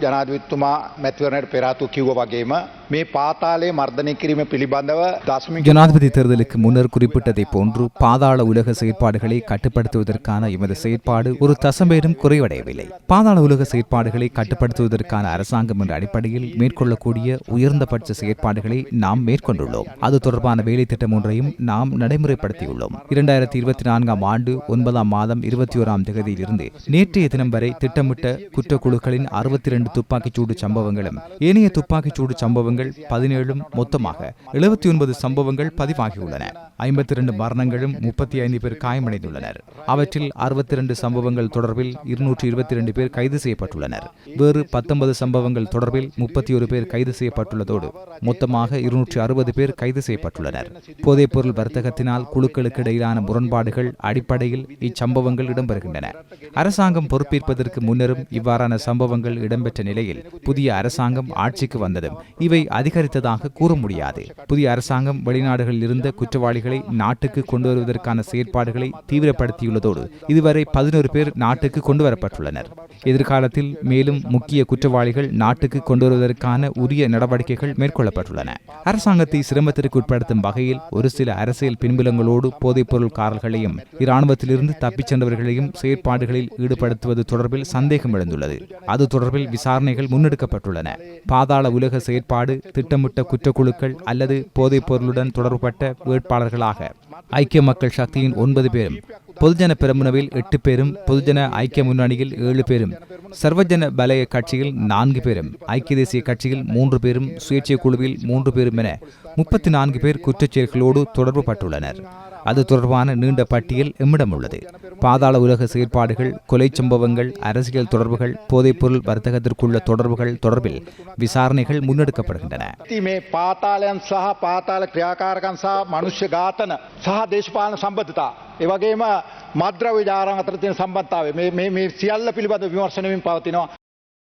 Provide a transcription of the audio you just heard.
ජනාධවිත්තුමා මැතිවරණයට පෙරාතු කිව්ව වගේම මේ පාතාලේ මර්ධනය කිරීම පිළිබඳව දශමික ஜனாதிபதி தேர்தலுக்கு முன்னர் குறிப்பிட்டதை போன்று பாதாள உலக செயற்பாடுகளை கட்டுப்படுத்துவதற்கான எமது செயற்பாடு ஒரு தசமேரும் குறைவடையவில்லை பாதாள உலக செயற்பாடுகளை கட்டுப்படுத்துவதற்கான அரசாங்கம் என்ற அடிப்படையில் மேற்கொள்ளக்கூடிய உயர்ந்தபட்ச செயற்பாடுகளை நாம் மேற்கொண்டுள்ளோம் அது தொடர்பான வேலை திட்டம் ஒன்றையும் நாம் நடைமுறைப்படுத்தியுள்ளோம் இரண்டாயிரத்தி இருபத்தி நான்காம் ஆண்டு ஒன்பதாம் மாதம் இருபத்தி ஓராம் தேதியிலிருந்து நேற்றைய தினம் வரை திட்டமிட்ட குற்றக்குழுக்களின் அறுபத்தி இரண்டு துப்பாக்கிச்சூடு சம்பவங்களும் ஏனைய துப்பாக்கிச்சூடு சம்பவங்கள் பதினேழும் மொத்தமாக எழுபத்தி ஒன்பது சம்பவங்கள் பதிவாகியுள்ளன. ஐம்பத்தி இரண்டு மரணங்களும் முப்பத்தி ஐந்து பேர் காயமடைந்துள்ளனர். அவற்றில் அறுபத்தி இரண்டு சம்பவங்கள் தொடர்பில் இருநூற்றி இருபத்தி இரண்டு பேர் கைது செய்யப்பட்டுள்ளனர். வேறு பத்தொன்பது சம்பவங்கள் தொடர்பில் முப்பத்தி ஒரு பேர் கைது செய்யப்பட்டுள்ளதோடு மொத்தமாக இருநூற்றி அறுபது பேர் கைது செய்யப்பட்டுள்ளனர். போதைப்பொருள் வர்த்தகத்தினால் குழுக்களுக்கு இடையிலான முரண்பாடுகள் அடிப்படையில் இச்சம்பவங்கள் இடம்பெறுகின்றன. அரசாங்கம் பொறுப்பேற்பதற்கு முன்னரும் இவ்வாறான சம்பவங்கள் இடம்பெற்ற நிலையில் புதிய அரசாங்கம் ஆட்சிக்கு வந்ததும் இவை அதிகரித்ததாக கூற முடியாது. புதிய அரசாங்கம் வெளிநாடுகளில் இருந்த குற்றவாளிகளை நாட்டுக்கு கொண்டு வருவதற்கான செயற்பாடுகளை தீவிரப்படுத்தியுள்ளதோடு இதுவரை பதினோரு பேர் நாட்டுக்கு கொண்டு வரப்பட்டுள்ளனர் எதிர்காலத்தில் மேலும் முக்கிய குற்றவாளிகள் நாட்டுக்கு கொண்டு வருவதற்கான உரிய நடவடிக்கைகள் மேற்கொள்ளப்பட்டுள்ளன. அரசாங்கத்தை சிரமத்திற்கு உட்படுத்தும் வகையில் ஒரு சில அரசியல் பின்புலங்களோடு போதைப்பொருள் காரர்களையும் இராணுவத்திலிருந்து தப்பிச் சென்றவர்களையும் செயற்பாடுகளில் ஈடுபடுத்துவது தொடர்பில் சந்தேகம் எழுந்துள்ளது. அது தொடர்பில் விசாரணைகள் முன்னெடுக்கப்பட்டுள்ளன. பாதாள உலக செயற்பாடு திட்டமிட்ட குற்றக்குழுக்கள் அல்லது போதைப் பொருளுடன் தொடர்புபட்ட வேட்பாளர்களாக. ஐக்கிய மக்கள் சக்தியின் ஒன்பது பேரும் பொதுஜன பெரமுனவில் எட்டு பேரும் பொதுஜன ஐக்கிய முன்னணியில் ஏழு பேரும் சர்வஜன பலய கட்சியில் நான்கு பேரும் ஐக்கிய தேசிய கட்சியில் மூன்று பேரும் சுயேட்சை குழுவில் மூன்று பேரும் என முப்பத்தி நான்கு பேர் குற்றச்செயல்களோடு தொடர்பு பட்டுள்ளனர். அது தொடர்பான நீண்ட பட்டியல் எம்மிடம் உள்ளது. பாதாள உலக செயற்பாடுகள் கொலை சம்பவங்கள் அரசியல் தொடர்புகள் போதைப்பொருள் வர்த்தகத்திற்குள்ள தொடர்புகள் தொடர்பில் விசாரணைகள் முன்னெடுக்கப்படுகின்றன. මද්‍රව්‍ය ජාරන් අතර තියෙන සම්බන්ධතාවය. මේ මේ සියල්ල පිළිබඳ විමර්ශනයමින් පවතිනවා.